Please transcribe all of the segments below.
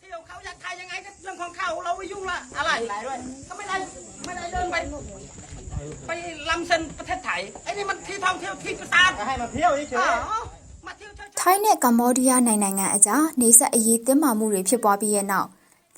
เที่ยวเขาอยากใครยังไงก็เรื่องของเขาเราไม่ยุ่งละอะไรก็ไม่ได้ไม่ได้เดินไปไปลำเส้นประเทศไทยไอ้นี่มันที่ท่องเที่ยวที่ประสาท ให้มาเที่ยวเฉ อ๋อย มาเที่ยวเฉยๆ ထိုင်းနဲ့ကမ္ဘောဒီးယားနိုင်ငံအကြားနေဆက်အရေးတင်းမာမှုတွေဖြစ်ပွားပြီးတဲ့နောက်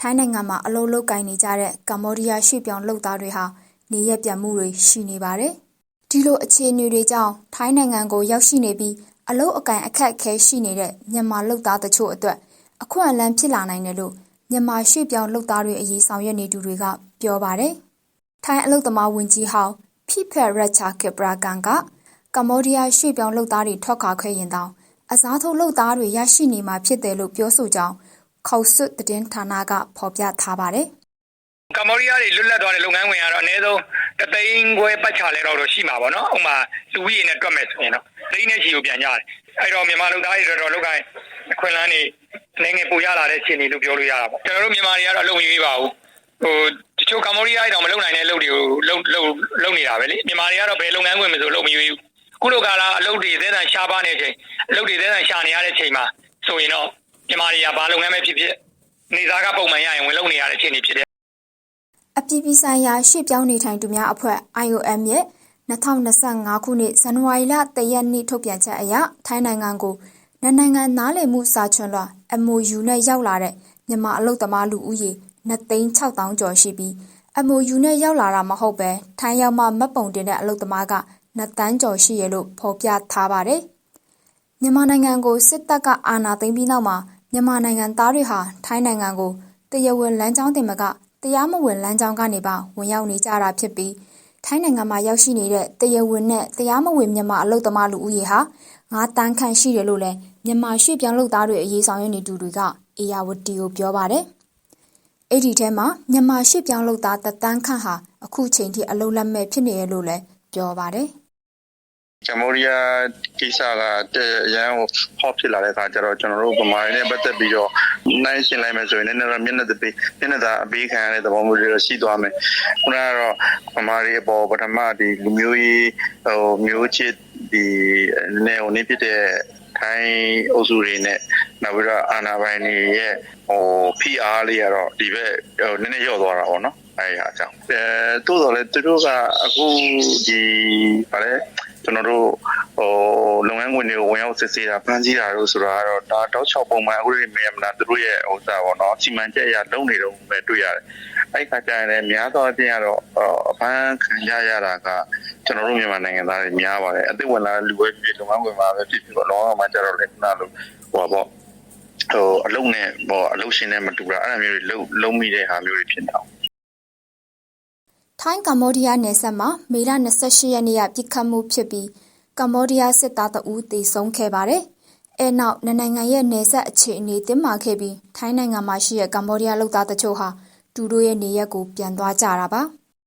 ထိုင်းနိုင်ငံမှာအလုပ်လုပ်ကိုင်နေကြတဲ့ကမ္ဘောဒီးယားရွှေ့ပြောင်းလုပ်သားတွေဟာနေရက်ပြန်မှုတွေရှိနေပါတယ်။ဒီလိုအခြေအနေတွေကြောင့်ထိုင်းနိုင်ငံကိုရောက်ရှိနေပြီးအလုပ်အကင်အခက်အခဲရှိနေတဲ့မြန်မာလုပ်သားတချို့အတွက် အခွင့်အလမ်းဖြစ်လာနိုင်တယ်လို့မြန်မာရွှေ့ပြောင်းလုပ်သားတွေအရေးဆောင်ရွက်နေသူတွေကပြောပါတယ်။ထိုင်းအလုတ်သမားဝင်ကြီးဟောင်းဖိဖက်ရက်ချာကစ်ပရာကန်ကကမ္ဘောဒီးယားရွှေ့ပြောင်းလုပ်သားတွေထွက်ခွာခဲ့ရင်တောင်အစားထိုးလုပ်သားတွေရရှိနေမှာဖြစ်တယ်လို့ပြောဆိုကြောင်းခေါဆွတ်သတင်းဌာနကဖော်ပြထားပါတယ်ကမ္ဘောဒီးယားတွေလွတ်လပ်သွားတဲ့လုပ်ငန်းဝင်ကတော့အနည်းဆုံးတသိန်းခွဲပတ်ချလဲတော့တော့ရှိမှာပေါ့နော်ဥပမာလူကြီးရင်းနဲ့တွက်မယ်ဆိုရင်တော့သိန်းနဲ့ချီကိုပြန်ကြတယ်အဲ့တော့မြန်မာလူသားတွေတော်တော်လောက်ကိုင်း အခွင့်အလမ်းတွေအနေငယ်ပိုရလာတဲ့အခြေအနေလို့ပြောလို့ရတာပေါ့ကျွန်တော်တို့မြန်မာတွေကတော့အလုပ်မရွေးပါဘူးဟိုတချို့ကမ္ဘောဒီးယားတွေတော့မလုပ်နိုင်တဲ့လုပ်တွေကိုလုပ်လုပ်လုပ်နေတာပဲလေမြန်မာတွေကတော့ဘယ်လုပ်ငန်းဝင်မဆိုလုပ်မရွေးဘူးခုလိုကာလအလုပ်တွေသဲသန်ရှားပါနေတဲ့အချိန်အလုပ်တွေသဲသန်ရှာနေရတဲ့အချိန်မှာဆိုရင်တော့မြန်မာတွေကဘာလုပ်ငန်းပဲဖြစ်ဖြစ်နေသားကပုံမှန်ရရင်ဝင်လုပ်နေရတဲ့အခြေအနေဖြစ်တယ်။အပြည်ပြည်ဆိုင်ရာရွှေ့ပြောင်းနေထိုင်သူများအဖွဲ့ IOM ရဲ့2025ခုနှစ်ဇန်နဝါရီလ3ရက်နေ့ထုတ်ပြန်ချက်အရထိုင်းနိုင်ငံကို နိုင်ငံနားလည်မှုစာချွန်လွှာ MOU နဲ့ရောက်လာတဲ့ မြန်မာအလုတ်သမားလူဦးရေ2,600ကျော်ရှိပြီး MOU နဲ့ရောက်လာတာမဟုတ်ပဲထိုင်းရောက်မှ မှတ်ပုံတင်တဲ့အလုတ်သမားက2တန်းကျော်ရှိရလို့ ဖော်ပြထားပါတယ်။မြန်မာနိုင်ငံကို စစ်တပ်က အာဏာသိမ်းပြီးနောက်မှာ မြန်မာနိုင်ငံသားတွေဟာ ထိုင်းနိုင်ငံကို တရားဝင်လမ်းကြောင်းတင်မက တရားမဝင်လမ်းကြောင်းကနေပါ ဝင်ရောက်နေကြတာဖြစ်ပြီး ထိုင်းနိုင်ငံမှာရောက်ရှိနေတဲ့ တရားဝင်နဲ့ တရားမဝင် မြန်မာအလုတ်သမား လူဦးရေဟာ9တန်းခန့်ရှိတယ်လို့လည်း မြန်မာရွှေ့ပြောင်းလုပ်သားတွေအရေး ဆောင်ရွက်နေသူတွေကအေယာဝတီကို ပြောပါတယ်။အဲ့ဒီထဲမှာ မြန်မာရွှေ့ပြောင်းလုပ်သားတသန်းခန့်ဟာ အခုချိန်ထိ အလုတ်လက်မဲ့ ဖြစ်နေရလို့လည်း ပြောပါတယ်။ ကမ္ဘောဒီးယားကိစ္စကတဲ့အရန်ကိုဟော့ဖြစ်လာတဲ့အခါကျတော့ကျွန်တော်တို့ဗမာတွေနဲ့ပတ်သက်ပြီးတော့နိုင်ရှင်းလိုက်မယ်ဆိုရင်လည်းတော့မျက်နှာတစ်ပေးမျက်နှာသာအပေးခံရတဲ့သဘောမျိုးတွေတော့ရှိသွားမယ်ခုနကတော့ဗမာတွေအပေါ်ပထမဒီလူမျိုးရေးဟိုမျိုးချစ်ဒီနေဟိုနေဖြစ်တဲ့ထိုင်းအုပ်စုတွေနဲ့နောက်ပြီးတော့အာနာပိုင်တွေရဲ့ဟို PR လေးကတော့ဒီဘက်ဟိုနည်းနည်းရော့သွားတာပေါ့နော်အဲဒီဟာအကြောင်းအဲတိုးတော်လဲသူတို့ကအခုဒီဗါလဲ ကျွန်တော်တို့ဟိုလုပ်ငန်းခွင်တွေကိုဝင်ရောက်စစ်ဆေးတာဖမ်းဆီးတာတို့ဆိုတာကတော့ဒါတောက်ချောက်ပုံမှန်အခုတွေမြင်မလားသူတို့ရဲ့ဟိုစားပေါ့နော်စီမံချက်အရလုပ်နေတော့ပဲတွေ့ရတယ်အဲ့ခါကျရင်လည်းများသောအားဖြင့်ကတော့အဖမ်းခံရရတာကကျွန်တော်တို့မြန်မာနိုင်ငံသားတွေများပါတယ်အသိဝင်လာလူပဲဖြစ်ဖြစ်လုပ်ငန်းခွင်မှာပဲဖြစ်ဖြစ်ပေါ့လောကမှာကျတော့လည်းခုနလိုဟိုပေါ့ဟိုအလုံနဲ့ဟိုအလုံရှင်နဲ့မတူတာအဲ့လိုမျိုးတွေလုံလုံမိတဲ့ဟာမျိုးတွေဖြစ်နေအောင် ထိုင်းကမ္ဘောဒီးယားနယ်စပ်မှာ မေလ 28 ရက်နေ့ကပြစ်ခတ်မှုဖြစ်ပြီး ကမ္ဘောဒီးယားစစ်သားတအူးတေဆုံးခဲ့ပါတယ်။အဲနောက် နှစ်နိုင်ငံရဲ့ နယ်စပ်အခြေအနေ တင်းမာခဲ့ပြီး ထိုင်းနိုင်ငံမှာရှိတဲ့ ကမ္ဘောဒီးယားလုပ်သားတချို့ဟာ သူတို့ရဲ့ နေရက်ကို ပြန်သွားကြတာပါ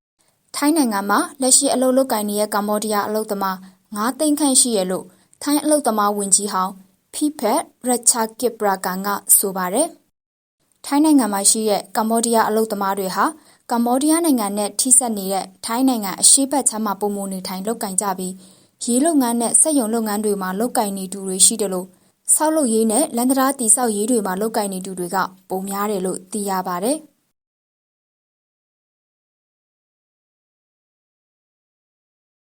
။ထိုင်းနိုင်ငံမှာ လက်ရှိအလုပ်လုပ်ကိုင်နေတဲ့ ကမ္ဘောဒီးယားအလုပ်သမား9သိန်းခန့်ရှိရလို့ ထိုင်းအလုပ်သမားဝင်ကြီးဟောင်းဖိဖက်ရက်ချာကစ်ပရာကန်ကဆိုပါတယ်။ထိုင်းနိုင်ငံမှာရှိတဲ့ ကမ္ဘောဒီးယားအလုပ်သမားတွေဟာ ကမ္ဘောဒီးယားနိုင်ငံနဲ့ ထိစပ်နေတဲ့ ထိုင်းနိုင်ငံအရှေ့ဘက်ခြမ်းမှာပုံမနေထိုင်လုပ်ကင်ကြပြီး ရေးလုပ်ငန်းနဲ့ စက်ရုံလုပ်ငန်းတွေမှာ လုပ်ကင်နေသူတွေရှိတယ်လို့ဆောက်လုပ်ရေးနဲ့လန်ဒရာတီဆောက်ရေးတွေမှာ လုပ်ကင်နေသူတွေကပုံများတယ်လို့ သိရပါတယ်။